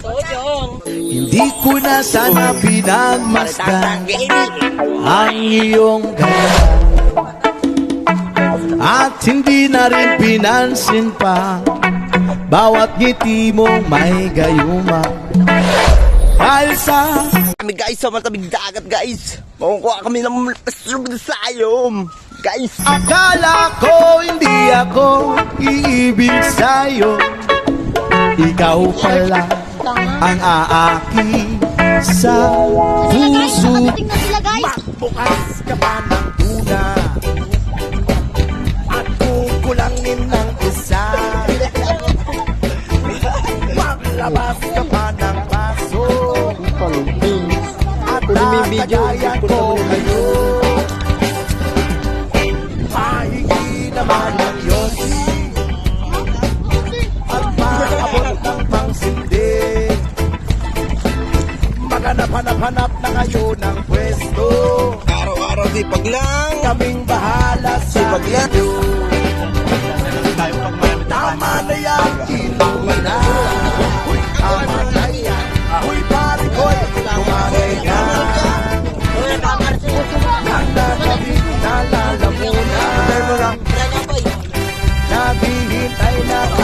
Tojong. Hindi ko na sana pinagmasdan ang iyong ganda At hindi na rin pinansin pa Bawat ngiti mong may gayuma Dahil sa Kami guys sa matabing dagat guys. Makukuha kami ng pasrug na sayom. Guys. akala ko hindi ako iibig sa'yo Ikaw pala ang aaki sa puso. Nakarating na sila guys. Bukas ka pa ng tuna. At kukulangin ng isa. Maglabas ka pa ng baso. At tatagayan ko kayo Hanap na kayo ng pwesto. Araw-araw di paglang. Kaming bahala sa paglang. Tama na yan, inuwi na. Tama na yan, huy pari ko'y Kumanay ka Nagdagabi, nalalamunan Nabihintay na ka